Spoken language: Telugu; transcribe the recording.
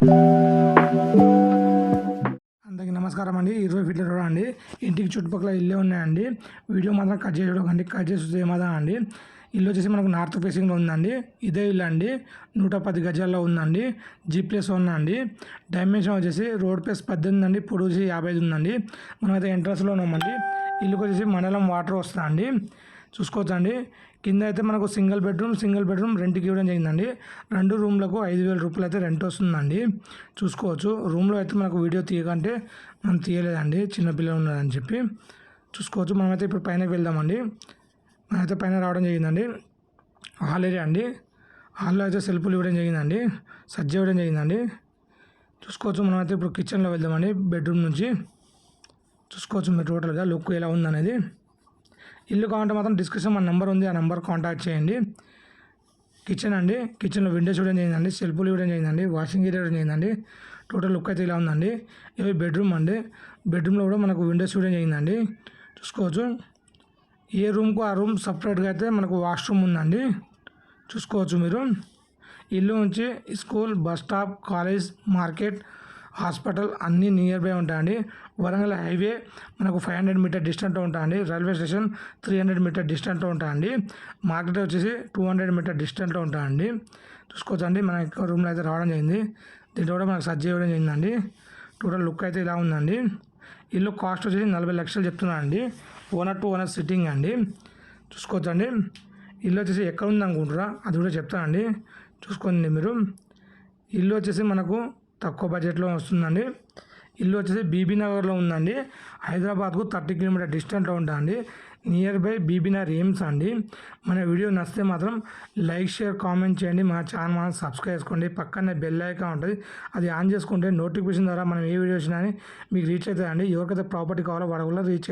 అందరికీ నమస్కారం అండి. ఇరవై ఫీట్ల రోడ్ అండి ఇంటికి చుట్టుపక్కల ఇల్లే ఉన్నాయండి. వీడియో మాత్రం కట్ చేసి చూడకండి కట్ చేసి చూస్తే ఏమాదా అండి ఇల్లు వచ్చేసి మనకు నార్త్ ఫేసింగ్లో ఉందండి. ఇదే ఇల్లు అండి. నూట పది గజాల్లో ఉందండి. జీ ప్లేస్ వన్ అండి. డైమెన్షన్ వచ్చేసి రోడ్ ప్లేస్ పద్దెనిమిది అండి. పొడవుసి వచ్చి యాభై ఐదు ఉందండి. మనమైతే ఎంట్రన్స్లో ఉన్నామండి. ఇల్లుకి వచ్చేసి మండలం వాటర్ వస్తుందండి. అండి చూసుకోవచ్చండి. కింద అయితే మనకు సింగిల్ బెడ్రూమ్ సింగిల్ బెడ్రూమ్ రెంట్కి ఇవ్వడం జరిగిందండి. రెండు రూమ్లకు ఐదు వేల రూపాయలు అయితే రెంట్ వస్తుందండి. చూసుకోవచ్చు. రూమ్లో అయితే మనకు వీడియో తీయకంటే మనం తీయలేదండి. చిన్నపిల్లలు ఉన్నారని చెప్పి చూసుకోవచ్చు. మనమైతే ఇప్పుడు పైన వెళ్దామండి. మనమైతే పైన రావడం జరిగిందండి. హాల్ ఏరియా అండి. హాల్లో అయితే సెల్ఫ్లు ఇవ్వడం జరిగిందండి. సజ్జ ఇవ్వడం జరిగిందండి. చూసుకోవచ్చు. మనమైతే ఇప్పుడు కిచెన్లో వెళ్దామండి. బెడ్రూమ్ నుంచి. చూసుకోవచ్చు మీరు టోటల్గా లుక్ ఎలా ఉందనేది. ఇల్లు కావాలంటే మాత్రం డిస్క్రిప్షన్ మన నెంబర్ ఉంది ఆ నెంబర్ కాంటాక్ట్ చేయండి. కిచెన్ అండి కిచెన్లో విండోస్ ఇవ్వడం చేయండి సెల్ఫ్లు ఇవ్వడం చేయండి వాషింగ్ ఏరియా ఇవ్వడం చేయండి టోటల్ లుక్ అయితే ఇలా ఉందండి. ఇవి బెడ్రూమ్ అండి బెడ్రూమ్లో కూడా మనకు విండోస్ ఇవ్వడం చేయిందండి చూసుకోవచ్చు. ఏ రూమ్కు ఆ రూమ్ సపరేట్గా అయితే మనకు వాష్రూమ్ ఉందండి. చూసుకోవచ్చు మీరు. ఇల్లు నుంచి school bus stop college market hospital అన్నీ నియర్ బై ఉంటాయండి. వరంగల్ హైవే మనకు ఫైవ్ హండ్రెడ్ మీటర్ డిస్టెంట్లో ఉంటాయండి. Railway station three hundred metre డిస్టెంట్లో ఉంటాయండి. మార్కెట్ వచ్చేసి టూ హండ్రెడ్ మీటర్ డిస్టెంట్లో ఉంటాయండి. చూసుకోవచ్చండి. మన రూమ్లో అయితే రావడం జరిగింది. దీంట్లో కూడా మనకు సజ్జ చేయడం జరిగిందండి. టోటల్ లుక్ అయితే ఇలా ఉందండి. ఇల్లు కాస్ట్ వచ్చేసి నలభై లక్షలు చెప్తున్నానండి ఓనర్ టు ఓనర్ సిట్టింగ్ అండి. చూసుకోవచ్చండి. ఇల్లు వచ్చేసి ఎక్కడ ఉంది అనుకుంటారా అది కూడా చెప్తానండి. చూసుకోండి మీరు. ఇల్లు వచ్చేసి మనకు తక్కువ బడ్జెట్లో వస్తుందండి. ఇల్లు వచ్చేసి బీబీ నగర్లో ఉందండి. హైదరాబాద్కు థర్టీ కిలోమీటర్ డిస్టెంట్లో ఉంటుందండి near by BB Nagar AIIMS అండి. మన వీడియో నచ్చితే మాత్రం లైక్ షేర్ కామెంట్ చేయండి. మా ఛానల్ మనం సబ్స్క్రైబ్ చేసుకోండి. పక్కనే బెల్ ఐకాన్ ఉంటుంది. అది ఆన్ చేసుకుంటే నోటిఫికేషన్ ద్వారా మనం ఏ వీడియో వచ్చినా అని మీకు రీచ్ అవుతుందండి. ఎవరికైతే ప్రాపర్టీ కావాలో వాళ్ళ రీచ్